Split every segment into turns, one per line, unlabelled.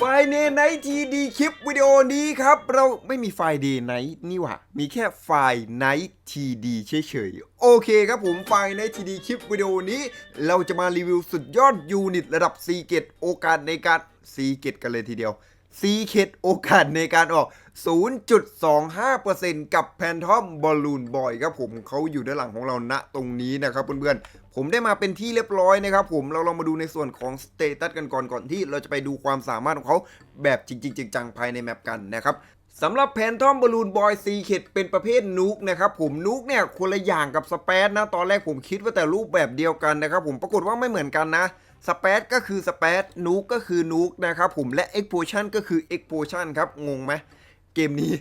ไฟล์เนไนทีดีคลิปวิดีโอนี้ครับ เราไม่มีไฟล์เดย์ไนนี่หว่า มีแค่ไฟล์ไนทีดีเฉยๆ โอเคครับผมไฟล์ไนทีดีคลิปวิดีโอนี้ เราจะมารีวิวสุดยอดยูนิตระดับซีเกตโอกาสในการซีเกตกันเลยทีเดียวซีเคดโอกาสในการออก 0.25%กับแพนทอมบอลลูนบอยครับผมเขาอยู่ด้านหลังของเราณตรงนี้นะครับเพื่อนๆ ผมได้มาเป็นที่เรียบร้อยนะครับผมเราลองมาดูในส่วนของสเตตัสกันก่อนก่อนที่เราจะไปดูความสามารถของเขาแบบจริงๆจังๆภายในแมปกันนะครับสำหรับแพนทอมบอลลูนบอยซีเคดเป็นประเภทนูกนะครับผมนูกเนี่ยคนละอย่างกับสเปซนะ ตอนแรกผมคิดว่าแต่รูปแบบเดียวกันนะครับผมปรากฏว่าไม่เหมือนกันนะสเปซก็คือสเปซนูกก็คือนูกนะครับผมและ e x p o s i o n ก็คือ e x p o s i o n ครับงงไหมเกมนี้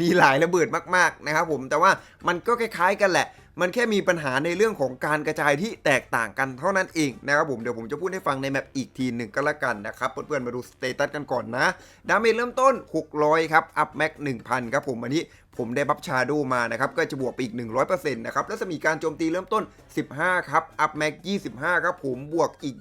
มีหลายระเบิดมากๆนะครับผมแต่ว่ามันก็คล้ายๆกันแหละ มันแค่มีปัญหาในเรื่องของการกระจายที่แตกต่างกันเท่านั้นเองนะครับผมเดี๋ยวผมจะพูดให้ฟังในแมปอีกทีหนึ่งก็แล้วกันนะครับเพื่อนๆมาดูสเตตัสกันก่อนนะดาเมจเริ่มต้น 600 ครับอัพแม็ก1,000 ครับผมอันนี้ผมได้บัฟชาโดมานะครับ ก็จะบวกไปอีก 100%นะครับแล้วจะมีการโจมตีเริ่มต้น 15 ครับ อัพแม็ก 25 ครับ ผมบวกอีก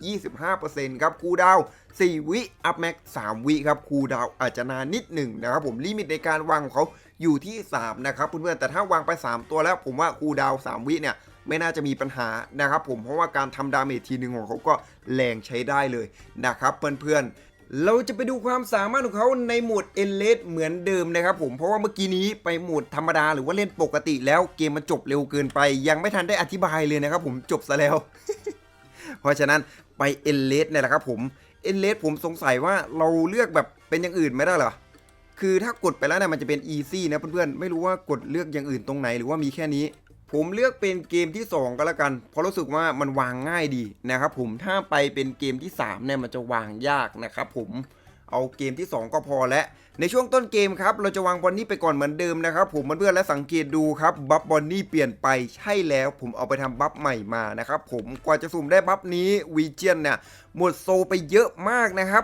25%ครับคูดาว 4 วิ อัพแม็ก 3 วิครับคูดาวอาจจะนานนิดหนึ่งนะครับผมลิมิตในการวางของเขา อยู่ที่ 3 นะครับเพื่อนๆแต่ถ้าวางไป 3 ตัวแล้วผมว่าคูดาว3วิเนี่ยไม่น่าจะมีปัญหานะครับผมเพราะว่าการทำดาเมจทีหนึ่งของเขาก็แรงใช้ได้เลยนะครับเพื่อนๆเราจะไปดูความสามารถของเขาในโหมดเอเลสเหมือนเดิมนะครับผมเพราะว่าเมื่อกี้นี้ไปโหมดธรรมดาหรือว่าเล่นปกติแล้วเกมมันจบเร็วเกินไป ยังไม่ทันได้อธิบายเลยนะครับผมจบซะแล้ว เพราะฉะนั้นไปเอเลสเนี่ยแหละครับผมเอเลสผมสงสัยว่าเราเลือกแบบเป็นอย่างอื่นไม่ได้เหรอ คือถ้ากดไปแล้วเนี่ยมันจะเป็น easy นะเพื่อนๆ ไม่รู้ว่ากดเลือกอย่างอื่นตรงไหนหรือว่ามีแค่นี้ ผมเลือกเป็นเกมที่ 2 ก็แล้วกัน เพราะรู้สึกว่ามันวางง่ายดีนะครับผมถ้าไปเป็นเกมที่3เนี่ยมันจะวางยากนะครับผมเอาเกมที่ 2 ก็พอแล้วในช่วงต้นเกมครับเราจะวางบอลนี่ไปก่อนเหมือนเดิมนะครับผมเพื่อนๆและสังเกตดูครับบัฟบอลนี่เปลี่ยนไปใช่แล้วผมเอาไปทำบัฟใหม่มานะครับผมกว่าจะสุ่มได้บัฟนี้วีเจียนเนี่ยหมดโซไปเยอะมากนะครับ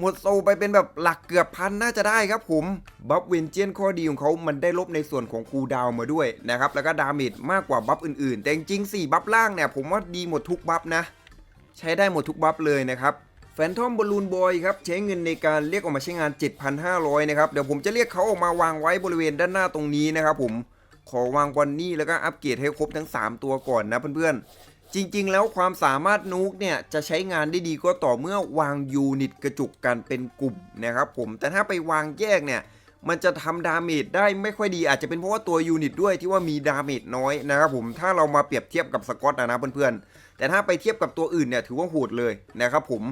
หมดโซไปเป็นแบบหลักเกือบพันน่าจะได้ครับผมบัฟเวนเจียนข้อดีของเขามันได้ลบในส่วนของคูดาวมาด้วยนะครับแล้วก็ดาเมจมากกว่าบัฟอื่นๆ แต่จริงๆ4บัฟล่างเนี่ยผมว่าดีหมดทุกบัฟนะ ใช้ได้หมดทุกบัฟเลยนะครับแฟนทอมบอลลูนบอยครับใช้เงินในการเรียกออกมาใช้งาน 7,500 นะครับ เดี๋ยวผมจะเรียกเขาออกมาวางไว้บริเวณด้านหน้าตรงนี้นะครับผมขอวางบอลนี่แล้วก็อัปเกรดให้ครบทั้ง 3 ตัวก่อนนะเพื่อนๆ จริงๆ แล้วความสามารถนูกเนี่ยจะใช้งานได้ดีก็ต่อเมื่อวางยูนิตกระจุกกันเป็นกลุ่มนะครับผมแต่ถ้าไปวางแยกเนี่ยมันจะทำดาเมจได้ไม่ค่อยดีอาจจะเป็นเพราะว่าตัวยูนิตด้วยที่ว่ามีดาเมจน้อยนะครับผมถ้าเรามาเปรียบเทียบกับสกอตนะนะเพื่อนๆแต่ถ้าไปเทียบกับตัวอื่นเนี่ยถือว่าโหดเลยนะครับผม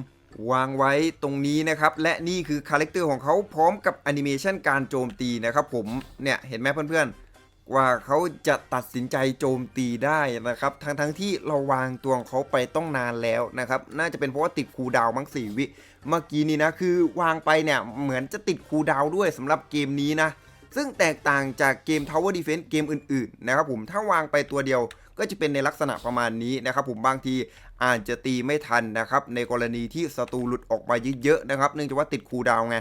วางไว้ตรงนี้นะครับและนี่คือคาแรคเตอร์ของเขาพร้อมกับแอนิเมชันการโจมตีนะครับผมเนี่ยเห็นไหมเพื่อนๆ กว่าเขาจะตัดสินใจโจมตีได้นะครับทั้งทั้งๆที่เราวางตัวของเขาไปต้องนานแล้วนะครับน่าจะเป็นเพราะว่าติดคูดาวมั้งสี่วิ เมื่อกี้นี้นะคือวางไปเนี่ยเหมือนจะติดคูดาวด้วยสำหรับเกมนี้นะซึ่งแตกต่างจากเกม Tower Defense เกมอื่นๆนะครับผมถ้าวางไปตัวเดียวก็จะเป็นในลักษณะประมาณนี้นะครับผมบางทีอาจจะตีไม่ทันนะครับในกรณีที่ศัตรูหลุดออกมาเยอะๆนะครับเนื่องจากว่าติดคูดาวไง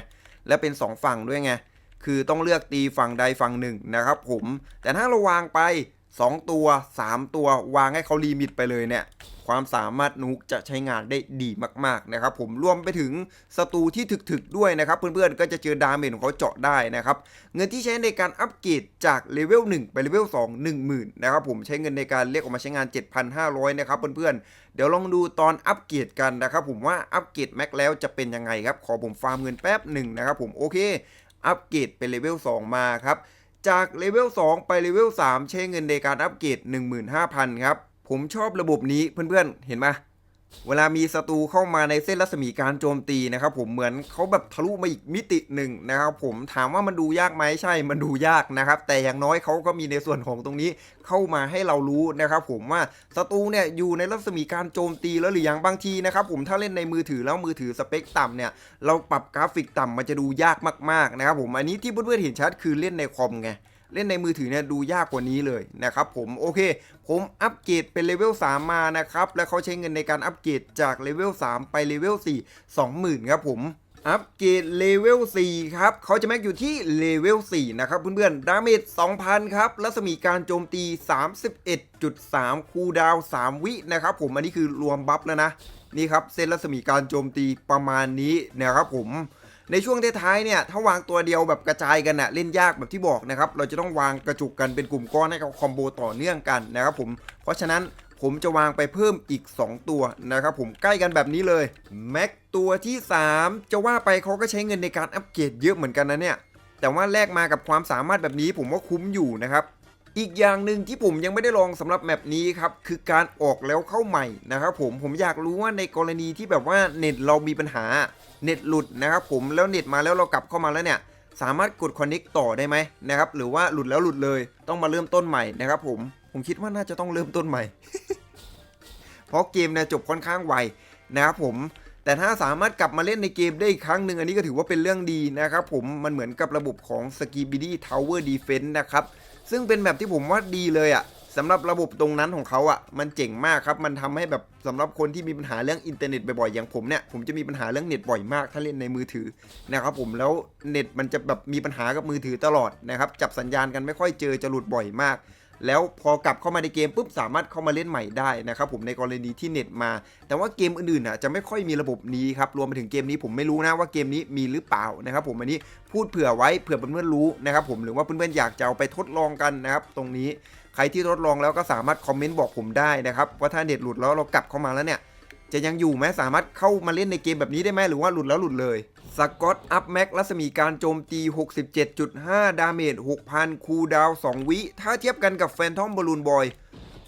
และเป็น 2 ฝั่งด้วยไง คือต้องเลือกตีฝั่งใดฝั่งหนึ่งนะครับผมแต่ถ้าเราวางไป 2 ตัว 3 ตัววางให้เขาลิมิตไปเลยเนี่ยความสามารถนุกจะใช้งานได้ดีมากๆนะครับผมรวมไปถึงศัตรูที่ถึกๆด้วยนะครับ เพื่อนๆก็จะเจอดาเมจของเขาเจาะได้นะครับ เงินที่ใช้ในการอัปเกรดจากเลเวล1ไปเลเวล2 10,000นะครับผมใช้เงินในการเรียกออกมาใช้งาน 7,500 นะครับเพื่อนๆ เดี๋ยวลองดูตอนอัปเกรดกันนะครับผมว่าอัปเกรดแม็กแล้วจะเป็นยังไงครับ ขอผมฟาร์มเงินแป๊บหนึ่งนะครับผมโอเค อัปเกรดเป็นเลเวล2มาครับ จากเลเวล2ไปเลเวล3ใช้เงินในการอัปเกรด15,000 ครับ ผมชอบระบบนี้เพื่อนๆ เห็นไหม เวลามีศัตรูเข้ามาในเส้นรัศมีการโจมตีนะครับผมเหมือนเขาแบบทะลุมาอีกมิติหนึ่งนะครับผมถามว่ามันดูยากไหมใช่มันดูยากนะครับ แต่อย่างน้อยเขาก็มีในส่วนของตรงนี้เข้ามาให้เรารู้นะครับผมว่าศัตรูเนี่ยอยู่ในรัศมีการโจมตีแล้วหรือยังบางทีนะครับผมถ้าเล่นในมือถือแล้วมือถือสเปคต่ำเนี่ยเราปรับกราฟิกต่ำมันจะดูยากมากๆนะครับผมอันนี้ที่เพื่อนๆเห็นชัดคือเล่นในคอมไง เล่นในมือถือเนี่ยดูยากกว่านี้เลยนะครับผมโอเค ผมอัปเกรดเป็นเลเวล3มานะครับ และเขาใช้เงินในการอัปเกรดจากเลเวล3ไปเลเวล4 20,000ครับผมอัปเกรดเลเวล4ครับ เขาจะแม็กอยู่ที่เลเวล4นะครับเพื่อนๆ ดาเมจ 2,000 ครับ รัศมีการโจมตี 31.3 คูดาว 3 วินะครับผม อันนี้คือรวมบัฟแล้วนะ นี่ครับเส้นรัศมีการโจมตีประมาณนี้นะครับผม ในช่วงท้ายๆเนี่ยถ้าวางตัวเดียวแบบกระจายกันนะเล่นยากแบบที่บอกนะครับเราจะต้องวางกระจุกกันเป็นกลุ่มก้อนให้กับคอมโบต่อเนื่องกันนะครับผมเพราะฉะนั้นผมจะวางไปเพิ่มอีก 2 ตัวนะครับผมใกล้กันแบบนี้เลยแม็กตัวที่ 3 จะว่าไปเขาก็ใช้เงินในการอัปเกรดเยอะเหมือนกันนะเนี่ยแต่ว่าแลกมากับความสามารถแบบนี้ผมว่าคุ้มอยู่นะครับอีกอย่างหนึ่งที่ผมยังไม่ได้ลองสำหรับแมปนี้ครับคือการออกแล้วเข้าใหม่นะครับผมผมอยากรู้ว่าในกรณีที่แบบว่าเน็ตเรามีปัญหา เน็ตหลุดนะครับผมแล้วเน็ตมาแล้วเรากลับเข้ามาแล้วเนี่ยสามารถกดคอนเน็กต่อได้ไหมนะครับหรือว่าหลุดแล้วหลุดเลยต้องมาเริ่มต้นใหม่นะครับผมผมคิดว่าน่าจะต้องเริ่มต้นใหม่ เพราะเกมเนี่ยจบค่อนข้างไวนะครับผมแต่ถ้าสามารถกลับมาเล่นในเกมได้อีกครั้งหนึ่งอันนี้ก็ถือว่าเป็นเรื่องดีนะครับผมมันเหมือนกับระบบของ s k i b i d y Tower Defense นะครับ ซึ่งเป็นแบบที่ผมว่าดีเลยอะ่ะ สำหรับระบบตรงนั้นของเขาอะ่ะมันเจ๋งมากครับ มันทำให้แบบสำหรับคนที่มีปัญหาเรื่องอินเทอร์เน็ตบ่อยๆอย่างผมเนี่ยผมจะมีปัญหาเรื่องเน็ตบ่อยมาก ถ้าเล่นในมือถือนะครับผมแล้วเน็ตมันจะแบบมีปัญหากับมือถือตลอดนะครับจับสัญญาณกันไม่ค่อยเจอจะหลุดบ่อยมากแล้วพอกลับเข้ามาในเกมปุ๊บสามารถเข้ามาเล่นใหม่ได้นะครับผมในกรณีที่เน็ตมา แต่ว่าเกมอื่นๆอะจะไม่ค่อยมีระบบนี้ครับรวมไปถึงเกมนี้ผมไม่รู้นะว่าเกมนี้มีหรือเปล่านะครับผมอันนี้พูดเผื่อไว้เผื่อเพื่อนๆรู้นะครับผมหรือว่าเพื่อนๆอยากจะเอาไปทดลองกันนะครับตรงนี้ ใครที่ทดลองแล้วก็สามารถคอมเมนต์บอกผมได้นะครับว่าถ้าเน็ตหลุดแล้วเรากลับเข้ามาแล้วเนี่ย จะยังอยู่ไหมสามารถเข้ามาเล่นในเกมแบบนี้ได้ไหมหรือว่าหลุดแล้วหลุดเลยสกอตอัพแม็กรัศมีการโจมตี 67.5 ดาเมจ 6,000 คูดาว 2 วิ ถ้าเทียบกันกับแฟนทอมบอลูนบอย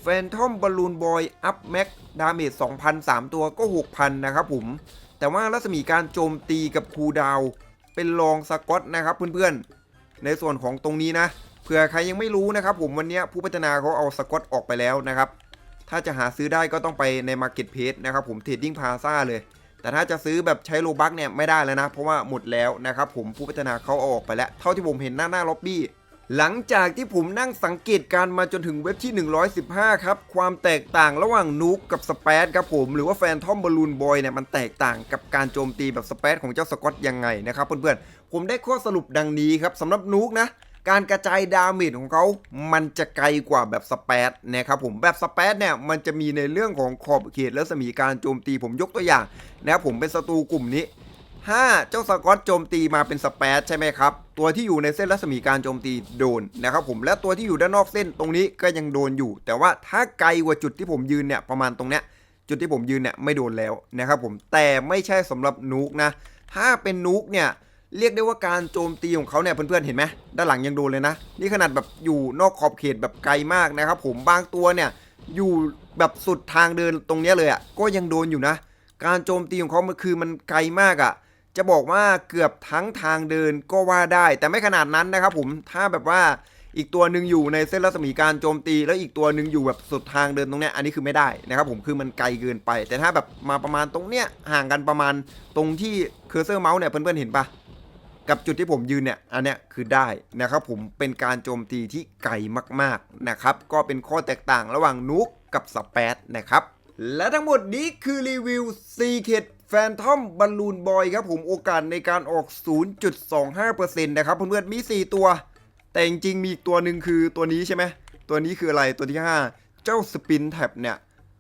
แฟนทอมบอลูนบอยอัพแม็กดาเมจ 2,000 3 ตัวก็ 6,000 นะครับผม แต่ว่ารัศมีการโจมตีกับคูดาว เป็นรองสกอตนะครับเพื่อนๆ ในส่วนของตรงนี้นะ เผื่อใครยังไม่รู้นะครับผมวันนี้ผู้พัฒนาเขาเอาสกอตออกไปแล้วนะครับ ถ้าจะหาซื้อได้ก็ต้องไปใน Marketplace นะครับผมเทรดดิ้งพาซาเลย แต่ถ้าจะซื้อแบบใช้โลบักเนี่ยไม่ได้แล้วนะ เพราะว่าหมดแล้วนะครับผมผู้พัฒนาเขาเอาออกไปแล้ว เท่าที่ผมเห็นหน้าหน้าล็อบบี้หลังจากที่ผมนั่งสังเกตการมาจนถึงเว็บที่ 115 ครับ ความแตกต่างระหว่างนูกกับสเปซครับผม หรือว่าแฟนทอมบอลูนบอยเนี่ยมันแตกต่างกับการโจมตีแบบสเปซของเจ้าสกอตยังไงนะครับเพื่อนๆ ผมได้ข้อสรุปดังนี้ครับสำหรับนูกนะ การกระจายดาเมจของเขามันจะไกลกว่าแบบสเปซนะครับผมแบบสเปซเนี่ยมันจะมีในเรื่องของขอบเขตและสมีการโจมตีผมยกตัวอย่างนะครับผมเป็นศัตรูกลุ่มนี้ถ้าเจ้าสกอตโจมตีมาเป็นสเปซใช่ไหมครับ ตัวที่อยู่ในเส้นรัศมีการโจมตีโดนนะครับผมและตัวที่อยู่ด้านนอกเส้นตรงนี้ก็ยังโดนอยู่ แต่ว่าถ้าไกลกว่าจุดที่ผมยืนเนี่ยประมาณตรงเนี้ยจุดที่ผมยืนเนี่ยไม่โดนแล้วนะครับผมแต่ไม่ใช่สำหรับนูกนะ ถ้าเป็นนูกเนี่ย เรียกได้ว่าการโจมตีของเขาเนี่ยเพื่อนๆเห็นไหมด้านหลังยังโดนเลยนะ นี่ขนาดแบบอยู่นอกขอบเขตแบบไกลมากนะครับ ผมบางตัวเนี่ยอยู่แบบสุดทางเดินตรงนี้เลยอะ่ะก็ยังโดนอยู่นะ การโจมตีของเขามันคือมันไกลมากอะ่ะ จะบอกว่าเกือบทั้งทางเดินก็ว่าได้ แต่ไม่ขนาดนั้นนะครับ ผมถ้าแบบว่าอีกตัวหนึ่งอยู่ในเส้นรัศมีการโจมตี แล้วอีกตัวหนึ่งอยู่แบบสุดทางเดินตรงเนี้ยอันนี้คือไม่ได้นะครับ ผมคือมันไกลเกินไป แต่ถ้าแบบมาประมาณตรงเนี้ยห่างกันประมาณตรงที่เคอร์เซอร์เมาส์เนี่ยเพื่อนๆเห็นปะ กับจุดที่ผมยืนเนี่ยอันเนี้ยคือได้นะครับผมเป็นการโจมตีที่ไกลมากๆนะครับก็เป็นข้อแตกต่างระหว่างนุกกับสเปซนะครับและทั้งหมดนี้คือรีวิว Secret Phantom Balloon Boy ครับผมโอกาสในการออก 0.25%นะครับเพื่อนๆมี 4 ตัว แต่จริงๆมีอีกตัวหนึ่งคือตัวนี้ใช่ไหมตัวนี้คืออะไรตัวที่ 5 เจ้า Spin Tab เนี่ย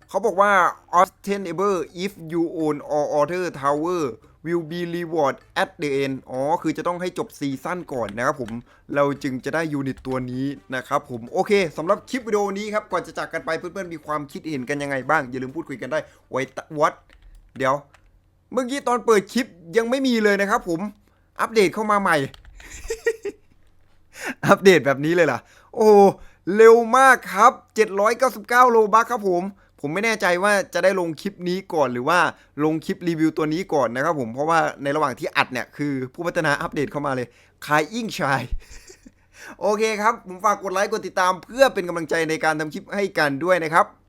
เขาบอกว่า obtainable if you own all other tower will be reward at the end อ๋อ คือจะต้องให้จบซีซั่นก่อนนะครับผม เราจึงจะได้ยูนิตตัวนี้นะครับผม โอเคสำหรับคลิปวิดีโอนี้ครับ ก่อนจะจากกันไปเพื่อนๆ มีความคิดเห็นกันยังไงบ้าง อย่าลืมพูดคุยกันได้ไว้วัดเดี๋ยว เมื่อกี้ตอนเปิดคลิปยังไม่มีเลยนะครับผม อัปเดตเข้ามาใหม่ อัปเดตแบบนี้เลยล่ะ โอ้ เร็วมากครับ 799 โลบัคครับผม ผมไม่แน่ใจว่าจะได้ลงคลิปนี้ก่อนหรือว่าลงคลิปรีวิวตัวนี้ก่อนนะครับผมเพราะว่าในระหว่างที่อัดเนี่ยคือผู้พัฒนาอัปเดตเข้ามาเลยคายอิงชายโอเคครับ ผมฝากกดไลค์กดติดตามเพื่อเป็นกำลังใจในการทำคลิปให้กันด้วยนะครับ